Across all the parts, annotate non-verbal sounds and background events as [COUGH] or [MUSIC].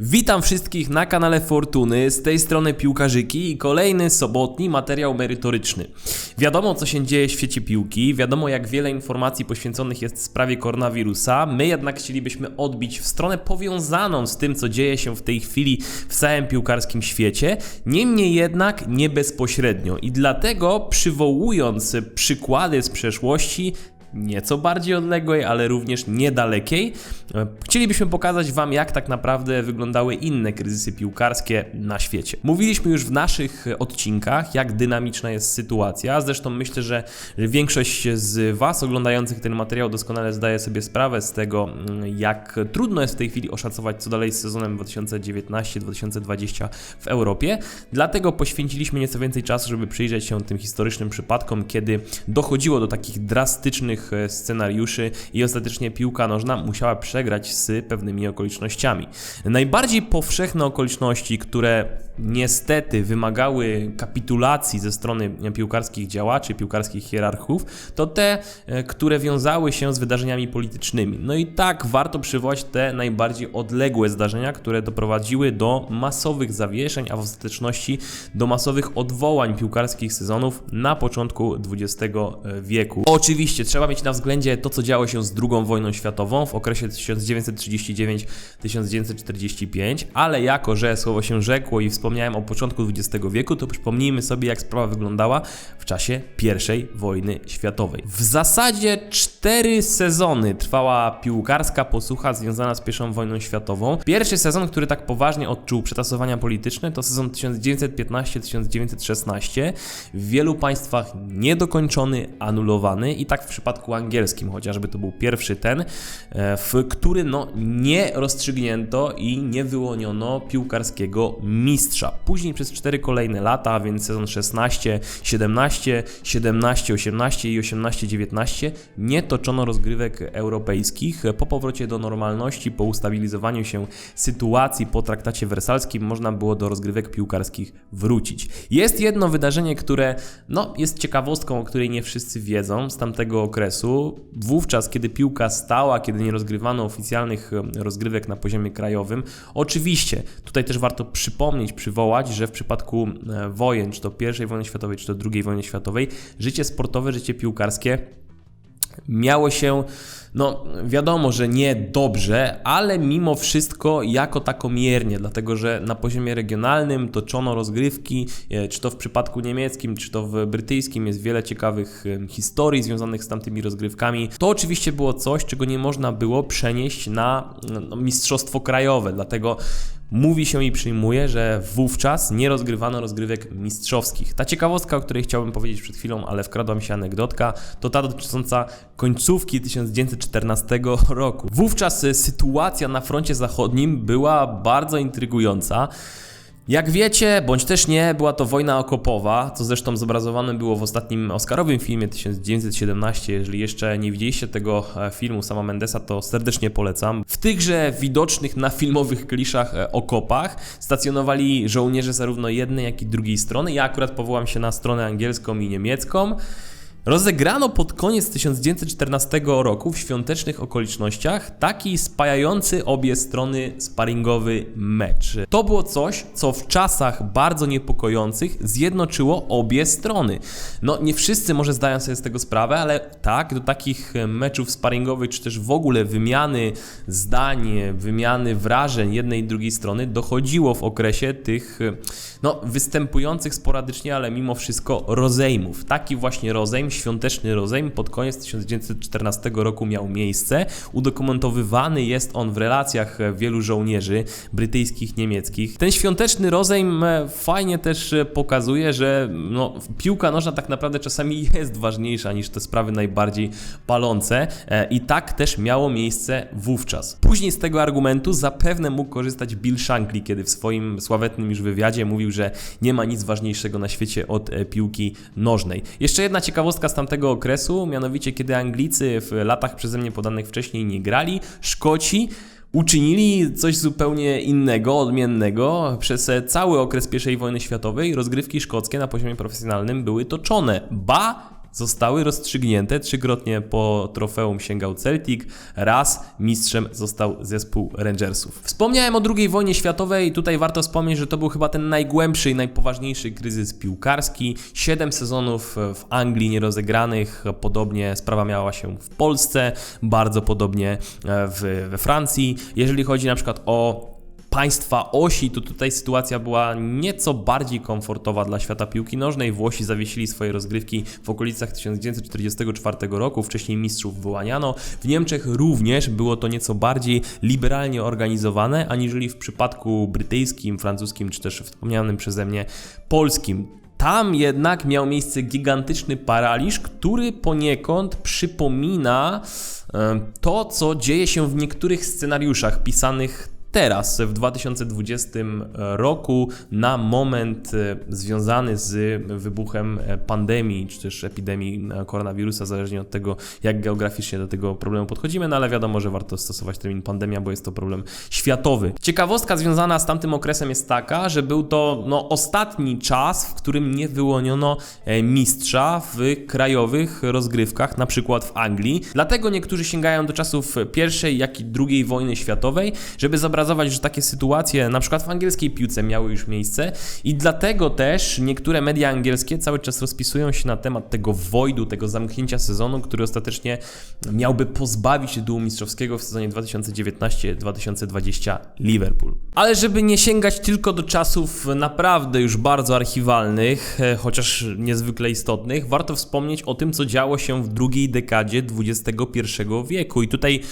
Witam wszystkich na kanale Fortuny, z tej strony Piłkarzyki i kolejny sobotni materiał merytoryczny. Wiadomo co się dzieje w świecie piłki, wiadomo jak wiele informacji poświęconych jest sprawie koronawirusa, my jednak chcielibyśmy odbić w stronę powiązaną z tym co dzieje się w tej chwili w całym piłkarskim świecie, niemniej jednak nie bezpośrednio. I dlatego przywołując przykłady z przeszłości, nieco bardziej odległej, ale również niedalekiej. E, Chcielibyśmy pokazać Wam, jak tak naprawdę wyglądały inne kryzysy piłkarskie na świecie. Mówiliśmy już w naszych odcinkach, jak dynamiczna jest sytuacja. Zresztą myślę, że większość z Was oglądających ten materiał doskonale zdaje sobie sprawę z tego, mm, jak trudno jest w tej chwili oszacować, co dalej z sezonem 2019-2020 w Europie. Dlatego poświęciliśmy nieco więcej czasu, żeby przyjrzeć się tym historycznym przypadkom, kiedy dochodziło do takich drastycznych e, scenariuszy i ostatecznie piłka nożna musiała przegrać z pewnymi okolicznościami. Najbardziej powszechne okoliczności, które niestety wymagały kapitulacji ze strony piłkarskich działaczy, piłkarskich hierarchów, to te, e, które wiązały się z wydarzeniami politycznymi. No i tak warto przywołać te najbardziej odległe zdarzenia, które doprowadziły do masowych zawieszeń, a w ostateczności do masowych odwołań piłkarskich sezonów na początku XX wieku. Oczywiście trzeba mieć na względzie to, co działo się z II wojną światową w okresie 1939-1945, ale jako, że słowo się rzekło i wspomniałem o początku XX wieku, to przypomnijmy sobie, jak sprawa wyglądała w czasie I wojny światowej. W zasadzie cztery sezony trwała piłkarska posłucha związana z I wojną światową. Pierwszy sezon, który tak poważnie odczuł przetasowania polityczne, to sezon 1915-1916. W wielu państwach niedokończony, anulowany i tak w przypadku angielskim, chociażby to był pierwszy ten, e, w który no, nie rozstrzygnięto i nie wyłoniono piłkarskiego mistrza. Później przez cztery kolejne lata, a więc sezon 16, 17, 17, 18 i 18, 19 nie toczono rozgrywek europejskich. Po powrocie do normalności, po ustabilizowaniu się sytuacji po traktacie wersalskim można było do rozgrywek piłkarskich wrócić. Jest jedno wydarzenie, które no, jest ciekawostką, o której nie wszyscy wiedzą z tamtego okresu. Wówczas, kiedy piłka stała, kiedy nie rozgrywano oficjalnych rozgrywek na poziomie krajowym, oczywiście tutaj też warto przypomnieć, przywołać, że w przypadku wojen, czy to I wojny światowej, czy to II wojny światowej, życie sportowe, życie piłkarskie miało się, no wiadomo, że nie dobrze, ale mimo wszystko jako tako miernie, dlatego że na poziomie regionalnym toczono rozgrywki, e, czy to w przypadku niemieckim, czy to w brytyjskim, jest wiele ciekawych historii związanych z tamtymi rozgrywkami. To oczywiście było coś, czego nie można było przenieść na mistrzostwo krajowe, dlatego Mówi się i przyjmuje, że wówczas nie rozgrywano rozgrywek mistrzowskich. Ta ciekawostka, o której chciałbym powiedzieć przed chwilą, ale wkradła mi się anegdotka, to ta dotycząca końcówki 1914 roku. Wówczas y, sytuacja na froncie zachodnim była bardzo intrygująca. Jak wiecie, bądź też nie, była to wojna okopowa, co zresztą zobrazowane było w ostatnim Oscarowym filmie 1917. Jeżeli jeszcze nie widzieliście tego e, filmu sama Mendesa, to serdecznie polecam. W tychże widocznych na filmowych kliszach e, okopach stacjonowali żołnierze zarówno jednej, jak i drugiej strony. Ja akurat powołam się na stronę angielską i niemiecką. Rozegrano pod koniec 1914 roku w świątecznych okolicznościach taki spajający obie strony sparingowy mecz. To było coś, co w czasach bardzo niepokojących zjednoczyło obie strony. No, nie wszyscy może zdają sobie z tego sprawę, ale tak, do takich meczów sparingowych, czy też w ogóle wymiany zdań, wymiany wrażeń jednej i drugiej strony dochodziło w okresie tych, no, występujących sporadycznie, ale mimo wszystko rozejmów. Taki właśnie rozejm świąteczny rozejm pod koniec 1914 roku miał miejsce. Udokumentowywany jest on w relacjach wielu żołnierzy brytyjskich, niemieckich. Ten świąteczny rozejm e, fajnie też e, pokazuje, że no, piłka nożna tak naprawdę czasami [LAUGHS] jest ważniejsza niż te sprawy najbardziej palące e, i tak też miało miejsce wówczas. Później z tego argumentu zapewne mógł korzystać Bill Shankly, kiedy w swoim sławetnym już wywiadzie mówił, że nie ma nic ważniejszego na świecie od e, piłki nożnej. Jeszcze jedna ciekawostka z tamtego okresu, mianowicie kiedy Anglicy w latach przeze mnie podanych wcześniej nie grali, Szkoci uczynili coś zupełnie innego, odmiennego. Przez cały okres I wojny światowej rozgrywki szkockie na poziomie profesjonalnym były toczone. Ba, zostały rozstrzygnięte. Trzykrotnie po trofeum sięgał Celtic, raz mistrzem został zespół Rangersów. Wspomniałem o II wojnie światowej, tutaj warto wspomnieć, że to był chyba ten najgłębszy i najpoważniejszy kryzys piłkarski. Siedem sezonów w Anglii nierozegranych, podobnie sprawa miała się w Polsce, bardzo podobnie w, we Francji. Jeżeli chodzi na przykład o państwa osi, to tutaj sytuacja była nieco bardziej komfortowa dla świata piłki nożnej. Włosi zawiesili swoje rozgrywki w okolicach 1944 roku, wcześniej mistrzów wyłaniano. W Niemczech również było to nieco bardziej liberalnie organizowane, aniżeli w przypadku brytyjskim, francuskim, czy też wspomnianym przeze mnie polskim. Tam jednak miał miejsce gigantyczny paraliż, który poniekąd przypomina e, to, co dzieje się w niektórych scenariuszach pisanych teraz, w 2020 roku, na moment e, związany z wybuchem e, pandemii, czy też epidemii e, koronawirusa, zależnie od tego, jak geograficznie do tego problemu podchodzimy, no ale wiadomo, że warto stosować termin pandemia, bo jest to problem światowy. Ciekawostka związana z tamtym okresem jest taka, że był to no, ostatni czas, w którym nie wyłoniono mistrza w krajowych rozgrywkach, na przykład w Anglii. Dlatego niektórzy sięgają do czasów pierwszej, jak i drugiej wojny światowej, żeby zobrazować zobrazować, że takie sytuacje na przykład w angielskiej piłce miały już miejsce i dlatego też niektóre media angielskie cały czas rozpisują się na temat tego wojdu, tego zamknięcia sezonu, który ostatecznie miałby pozbawić tytułu mistrzowskiego w sezonie 2019-2020 Liverpool. Ale żeby nie sięgać tylko do czasów naprawdę już bardzo archiwalnych, e, chociaż niezwykle istotnych, warto wspomnieć o tym, co działo się w drugiej dekadzie XXI wieku. I tutaj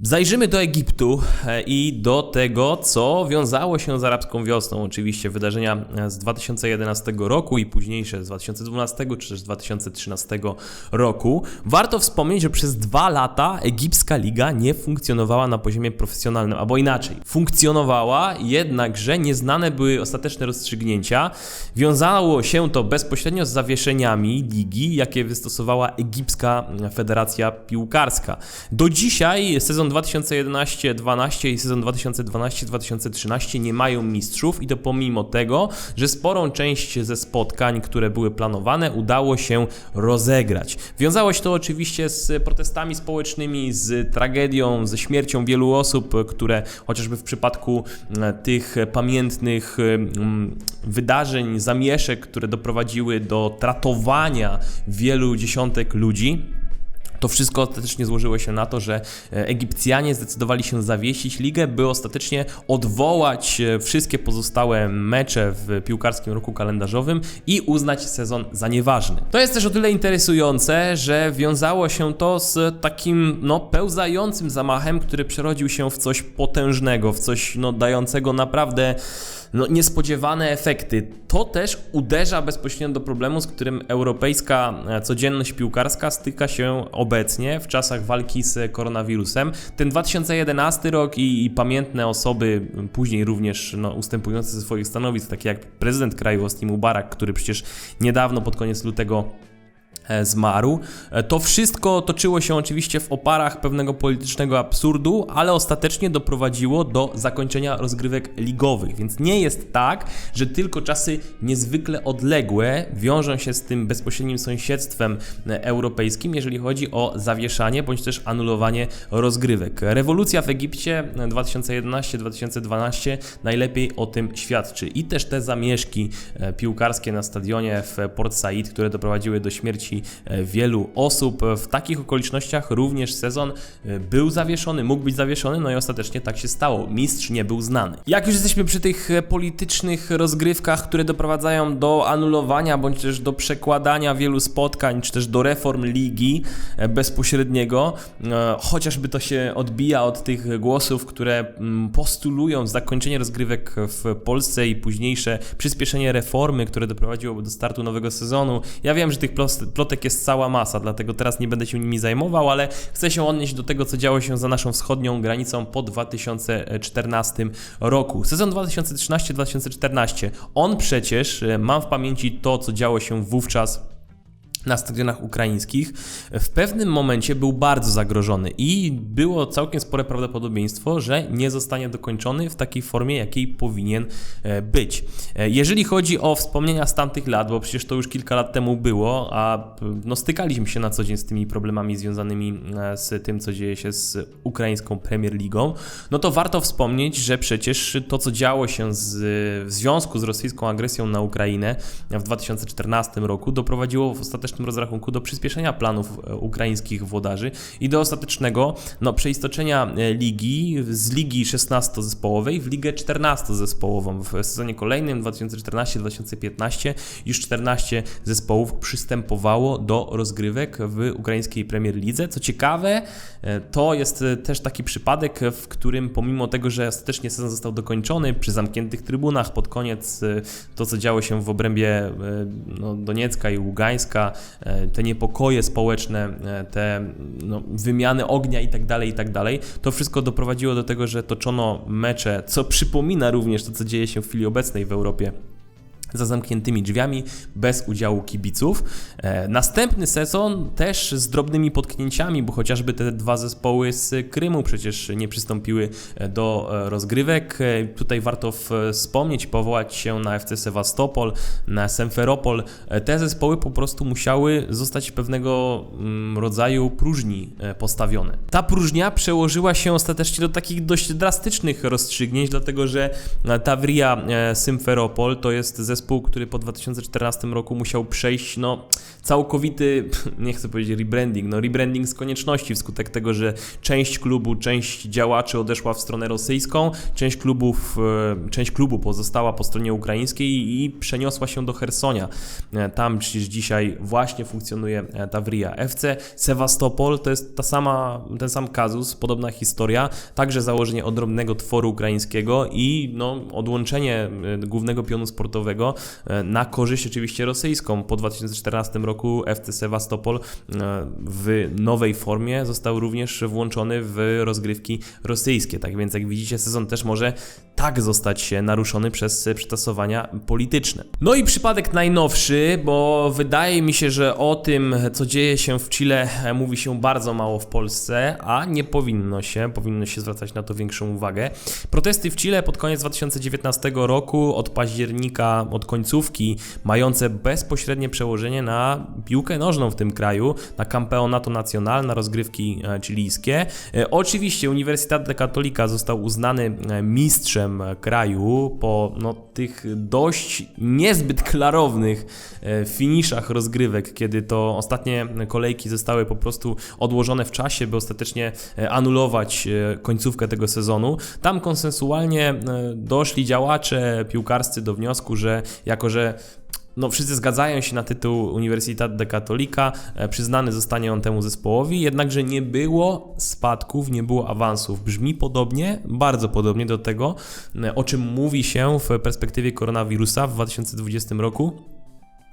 Zajrzymy do Egiptu e, i do tego, co wiązało się z arabską wiosną. Oczywiście wydarzenia e, z 2011 roku i późniejsze z 2012 czy też 2013 roku. Warto wspomnieć, że przez dwa lata egipska liga nie funkcjonowała na poziomie profesjonalnym, albo inaczej. Funkcjonowała, jednakże nieznane były ostateczne rozstrzygnięcia. Wiązało się to bezpośrednio z zawieszeniami ligi, jakie wystosowała Egipska Federacja Piłkarska. Do dzisiaj sezon sezon 2011-12 i sezon 2012-2013 nie mają mistrzów i to pomimo tego, że sporą część ze spotkań, które były planowane, udało się rozegrać. Wiązało się to oczywiście z protestami społecznymi, z tragedią, ze śmiercią wielu osób, które chociażby w przypadku e, tych pamiętnych wydarzeń, zamieszek, które doprowadziły do tratowania wielu dziesiątek ludzi, to wszystko ostatecznie złożyło się na to, że e, Egipcjanie zdecydowali się zawiesić ligę, by ostatecznie odwołać e, wszystkie pozostałe mecze w piłkarskim roku kalendarzowym i uznać sezon za nieważny. To jest też o tyle interesujące, że wiązało się to z takim no, pełzającym zamachem, który przerodził się w coś potężnego, w coś no, dającego naprawdę no, niespodziewane efekty. To też uderza bezpośrednio do problemu, z którym europejska e, codzienność piłkarska styka się obecnie w czasach walki z koronawirusem. Ten 2011 rok i, i pamiętne osoby, później również no, ustępujące ze swoich stanowisk, takie jak prezydent kraju Hosni Mubarak, który przecież niedawno pod koniec lutego zmarł. E, to wszystko toczyło się oczywiście w oparach pewnego politycznego absurdu, ale ostatecznie doprowadziło do zakończenia rozgrywek ligowych. Więc nie jest tak, że tylko czasy niezwykle odległe wiążą się z tym bezpośrednim sąsiedztwem e, europejskim, jeżeli chodzi o zawieszanie bądź też anulowanie rozgrywek. Rewolucja w Egipcie 2011-2012 najlepiej o tym świadczy. I też te zamieszki piłkarskie na stadionie w Port Said, które doprowadziły do śmierci E, wielu osób. W takich okolicznościach również sezon e, był zawieszony, mógł być zawieszony, no i ostatecznie tak się stało. Mistrz nie był znany. Jak już jesteśmy przy tych e, politycznych rozgrywkach, które doprowadzają do anulowania bądź też do przekładania wielu spotkań, czy też do reform ligi bezpośredniego, chociażby to się odbija od tych głosów, które mm, postulują zakończenie rozgrywek w Polsce i późniejsze przyspieszenie reformy, które doprowadziłoby do startu nowego sezonu. Ja wiem, że tych plot plotek jest cała masa, dlatego teraz nie będę się nimi zajmował, ale chcę się odnieść do tego, co działo się za naszą wschodnią granicą po 2014 roku. Sezon 2013-2014. On przecież, e, mam w pamięci to, co działo się wówczas na stadionach ukraińskich, w pewnym momencie był bardzo zagrożony i było całkiem spore prawdopodobieństwo, że nie zostanie dokończony w takiej formie, jakiej powinien e, być. E, jeżeli chodzi o wspomnienia z tamtych lat, bo przecież to już kilka lat temu było, a no, stykaliśmy się na co dzień z tymi problemami związanymi e, z tym, co dzieje się z ukraińską Premier Ligą, no to warto wspomnieć, że przecież to, co działo się z, w związku z rosyjską agresją na Ukrainę w 2014 roku, doprowadziło w ostatecznym ostatecznym rozrachunku do przyspieszenia planów e, ukraińskich włodarzy i do ostatecznego no, przeistoczenia e, ligi z ligi 16-zespołowej w ligę 14-zespołową. W sezonie kolejnym 2014-2015 już 14 zespołów przystępowało do rozgrywek w ukraińskiej Premier Lidze. Co ciekawe, e, to jest też taki przypadek, w którym pomimo tego, że ostatecznie sezon został dokończony przy zamkniętych trybunach pod koniec to, co działo się w obrębie no, Doniecka i Ługańska, te niepokoje społeczne, e, te no, wymiany ognia i tak dalej, i tak to wszystko doprowadziło do tego, że toczono mecze, co przypomina również to, co dzieje się w chwili obecnej w Europie za zamkniętymi drzwiami, bez udziału kibiców. E, następny sezon też z drobnymi potknięciami, bo chociażby te dwa zespoły z Krymu przecież nie przystąpiły e, do e, rozgrywek. Tutaj warto wspomnieć, powołać się na FC Sewastopol, na Semferopol. Te zespoły po prostu musiały zostać pewnego mm, rodzaju próżni postawione. Ta próżnia przełożyła się ostatecznie do takich dość drastycznych rozstrzygnięć, dlatego że Tavria Simferopol to jest zespół zespół, który po 2014 roku musiał przejść no, całkowity, [LAUGHS] nie chcę powiedzieć rebranding, no rebranding z konieczności wskutek tego, że część klubu, część działaczy odeszła w stronę rosyjską, część klubów, e, część klubu pozostała po stronie ukraińskiej i przeniosła się do Hersonia. E, tam przecież dzisiaj właśnie funkcjonuje e, Tavria FC. Sewastopol to jest ta sama, ten sam kazus, podobna historia, także założenie odrobnego tworu ukraińskiego i no, odłączenie głównego pionu sportowego E, na korzyść oczywiście rosyjską. Po 2014 roku FC Sewastopol e, w nowej formie został również włączony w rozgrywki rosyjskie. Tak więc jak widzicie sezon też może tak zostać naruszony przez przetasowania polityczne. No i przypadek najnowszy, bo wydaje mi się, że o tym, co dzieje się w Chile, mówi się bardzo mało w Polsce, a nie powinno się, powinno się zwracać na to większą uwagę. Protesty w Chile pod koniec 2019 roku, od października, od końcówki, mające bezpośrednie przełożenie na piłkę nożną w tym kraju, na Campeonato Nacional, na rozgrywki e, chilijskie. E, oczywiście Uniwersytet de Katolika został uznany e, kraju po no, tych dość niezbyt klarownych e, finiszach rozgrywek, kiedy to ostatnie kolejki zostały po prostu odłożone w czasie, by ostatecznie e, anulować e, końcówkę tego sezonu. Tam konsensualnie doszli działacze piłkarscy do wniosku, że jako że no, wszyscy zgadzają się na tytuł Universitat de Katolika, e, przyznany zostanie on temu zespołowi, jednakże nie było spadków, nie było awansów. Brzmi podobnie, bardzo podobnie do tego, e, o czym mówi się w perspektywie koronawirusa w 2020 roku.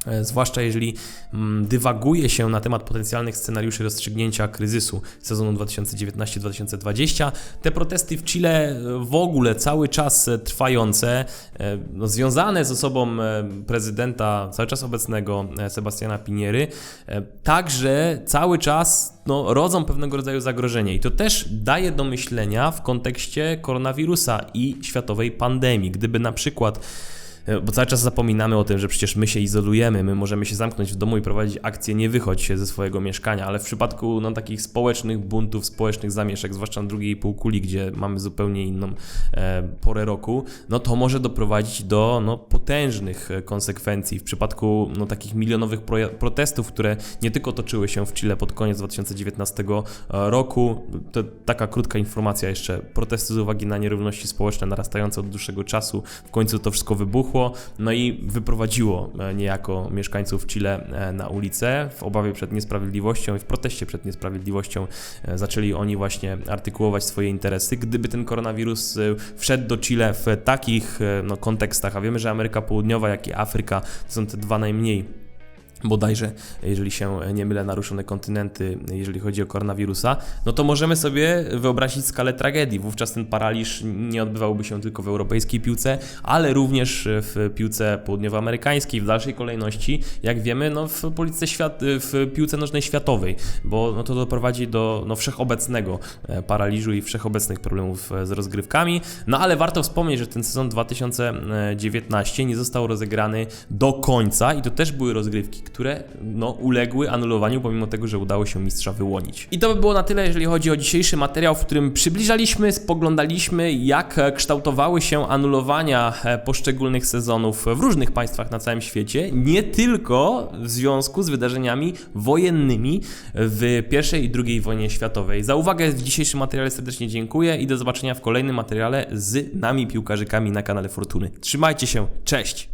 E, zwłaszcza jeżeli mm, dywaguje się na temat potencjalnych scenariuszy rozstrzygnięcia kryzysu sezonu 2019-2020. Te protesty w Chile e, w ogóle cały czas e, trwające, no, związane z osobą prezydenta cały czas obecnego Sebastiana Piniery, także cały czas no, rodzą pewnego rodzaju zagrożenie. I to też daje do myślenia w kontekście koronawirusa i światowej pandemii. Gdyby na przykład bo cały czas zapominamy o tym, że przecież my się izolujemy, my możemy się zamknąć w domu i prowadzić akcję nie wychodź się ze swojego mieszkania, ale w przypadku no, takich społecznych buntów, społecznych zamieszek, zwłaszcza na drugiej półkuli, gdzie mamy zupełnie inną e, porę roku, no to może doprowadzić do no, potężnych e, konsekwencji. W przypadku no, takich milionowych pro protestów, które nie tylko toczyły się w Chile pod koniec 2019 e, roku, to taka krótka informacja jeszcze, protesty z uwagi na nierówności społeczne narastające od dłuższego czasu, w końcu to wszystko wybuchło, wybuchło, no i wyprowadziło e, niejako mieszkańców Chile e, na ulicę w obawie przed niesprawiedliwością i w proteście przed niesprawiedliwością e, zaczęli oni właśnie artykułować swoje interesy. Gdyby ten koronawirus wszedł do Chile w takich no, kontekstach, a wiemy, że Ameryka Południowa, jak i Afryka to są te dwa najmniej bodajże, jeżeli się nie mylę, naruszone kontynenty, jeżeli chodzi o koronawirusa, no to możemy sobie wyobrazić skalę tragedii. Wówczas ten paraliż nie odbywałby się tylko w europejskiej piłce, ale również w piłce południowoamerykańskiej, w dalszej kolejności, jak wiemy, no w, polityce świat, w piłce nożnej światowej, bo no to doprowadzi do no, wszechobecnego e, paraliżu i wszechobecnych problemów e, z rozgrywkami. No ale warto wspomnieć, że ten sezon 2019 nie został rozegrany do końca i to też były rozgrywki, które no, uległy anulowaniu, pomimo tego, że udało się mistrza wyłonić. I to by było na tyle, jeżeli chodzi o dzisiejszy materiał, w którym przybliżaliśmy, spoglądaliśmy, jak e, kształtowały się anulowania e, poszczególnych sezonów w różnych państwach na całym świecie, nie tylko w związku z wydarzeniami wojennymi w I i II wojnie światowej. Za uwagę w dzisiejszym materiale serdecznie dziękuję i do zobaczenia w kolejnym materiale z nami piłkarzykami na kanale Fortuny. Trzymajcie się, cześć!